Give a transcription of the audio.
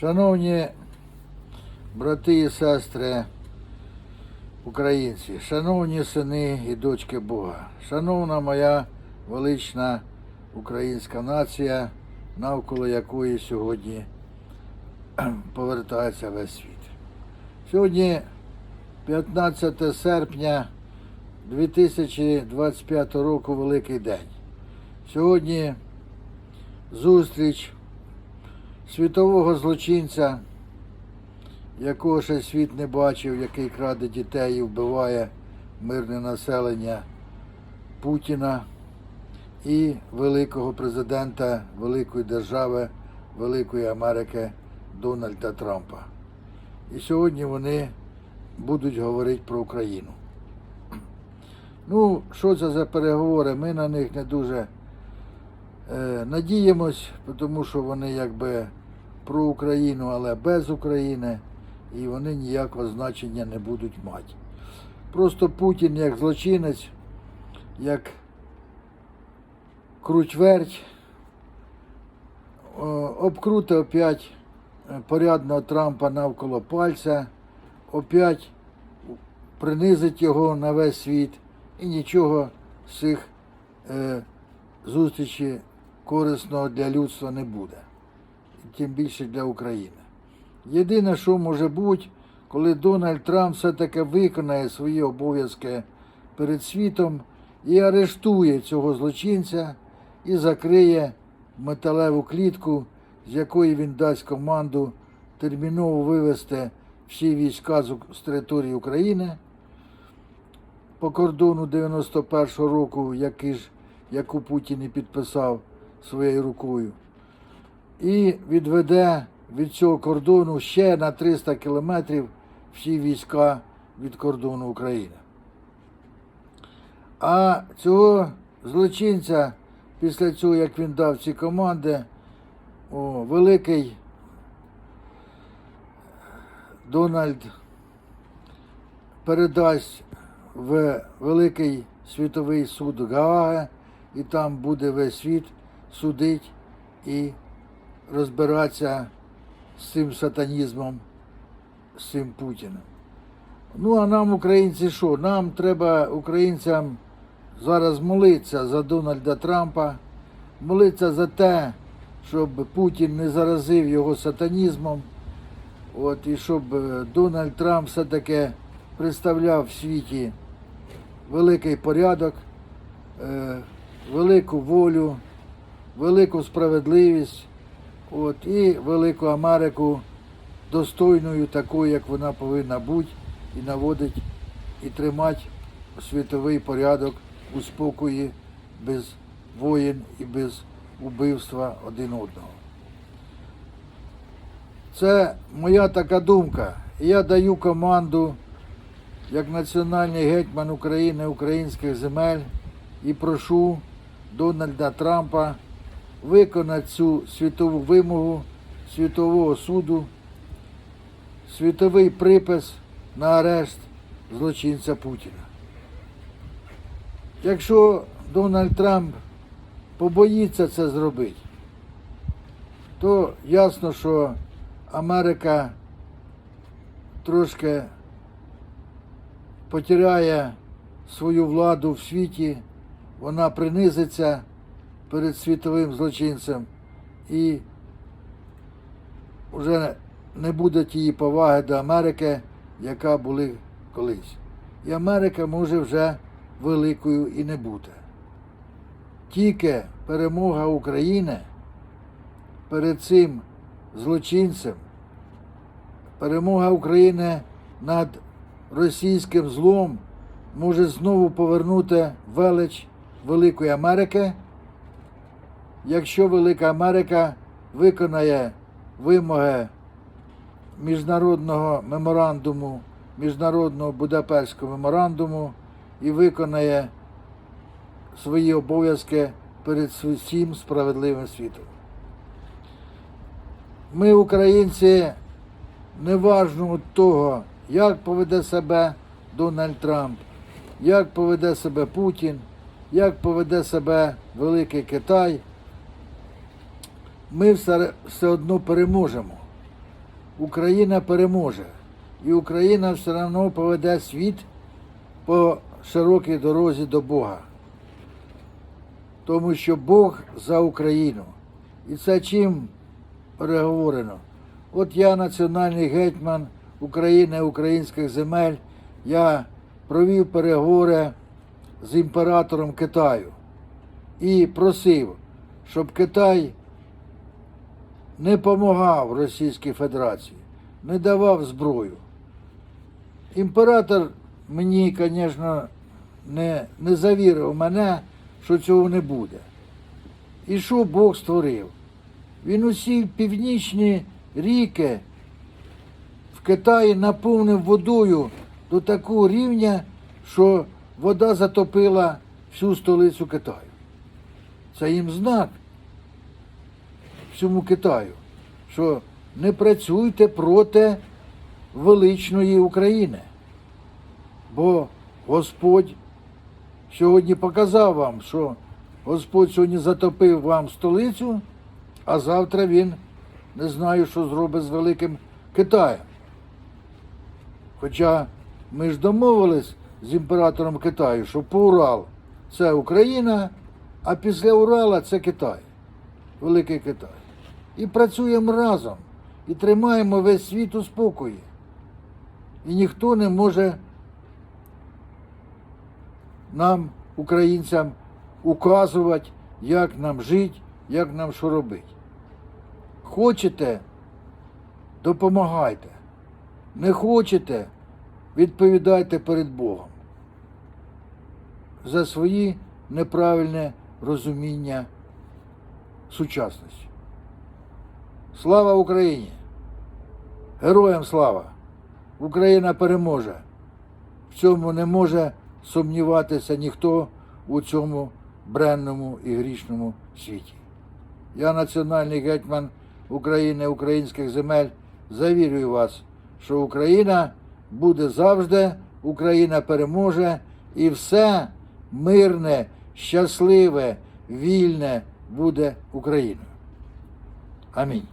Шановні брати і сестри українці, шановні сини і дочки Бога, шановна моя велична українська нація, навколо якої сьогодні повертається весь світ. Сьогодні 15 серпня 2025 року великий день. Сьогодні зустріч світового злочинця, якого ще світ не бачив, який краде дітей і вбиває мирне населення Путіна і великого президента великої держави, Великої Америки Дональда Трампа. І сьогодні вони будуть говорити про Україну. Ну, що це за переговори? Ми на них не дуже е, надіємось, тому що вони якби про Україну, але без України, і вони ніякого значення не будуть мати. Просто Путін як злочинець, як кручверть, о, обкрути опять е, порядного Трампа навколо пальця, опять принизить його на весь світ і нічого з цих е, зустрічей корисного для людства не буде. Тим більше для України. Єдине, що може бути, коли Дональд Трамп все-таки виконає свої обов'язки перед світом і арештує цього злочинця і закриє металеву клітку, з якої він дасть команду терміново вивести всі війська з території України по кордону 91-го року, який ж, яку Путін і підписав своєю рукою, і відведе від цього кордону ще на 300 кілометрів всі війська від кордону України. А цього злочинця, після цього, як він дав ці команди, о, великий Дональд передасть в Великий світовий суд Гааги, і там буде весь світ судить і розбиратися з цим сатанізмом, з цим Путіним. Ну, а нам, українці, що? Нам треба українцям зараз молитися за Дональда Трампа, молитися за те, щоб Путін не заразив його сатанізмом. От, і щоб е, Дональд Трамп все-таки представляв в світі великий порядок, е, велику волю, велику справедливість от, і велику Америку достойною такою, як вона повинна бути, і наводить і тримати світовий порядок у спокої, без воєн і без убивства один одного. Це моя така думка. Я даю команду як національний гетьман України українських земель і прошу Дональда Трампа виконати цю світову вимогу світового суду, світовий припис на арешт злочинця Путіна. Якщо Дональд Трамп побоїться це зробити, то ясно, що Америка трошки потеряє свою владу в світі, вона принизиться перед світовим злочинцем і вже не буде тієї поваги до Америки, яка були колись. І Америка може вже великою і не бути. Тільки перемога України перед цим злочинцем, перемога України над російським злом може знову повернути велич Великої Америки, якщо Велика Америка виконає вимоги міжнародного меморандуму, міжнародного Будапештського меморандуму і виконає свої обов'язки перед всім справедливим світом. Ми, українці, неважно від того, як поведе себе Дональд Трамп, як поведе себе Путін, як поведе себе Великий Китай, ми все, одно переможемо. Україна переможе. І Україна все одно поведе світ по широкій дорозі до Бога. Тому що Бог за Україну. І це чим переговорено? От я національний гетьман України, українських земель. Я провів переговори з імператором Китаю і просив, щоб Китай не допомагав Російській Федерації, не давав зброю. Імператор мені, звісно, не, не завірив мене, що цього не буде. І що Бог створив? Він усі північні ріки в Китаї наповнив водою до такого рівня, що вода затопила всю столицю Китаю. Це їм знак всьому Китаю, що не працюйте проти величної України. Бо Господь сьогодні показав вам, що Господь сьогодні затопив вам столицю, а завтра він не знаю, що зробить з великим Китаєм. Хоча ми ж домовились з імператором Китаю, що по Урал це Україна, а після Урала це Китай, Великий Китай. І працюємо разом, і тримаємо весь світ у спокої. І ніхто не може нам, українцям, указувати, як нам жити, як нам що робити. Хочете, допомагайте. Не хочете, відповідайте перед Богом за свої неправильне розуміння сучасності. Слава Україні! Героям слава! Україна переможе! В цьому не може сумніватися ніхто у цьому бренному і грішному світі. Я національний гетьман України, українських земель, завірюю вас, що Україна буде завжди, Україна переможе і все мирне, щасливе, вільне буде Україною. Амінь.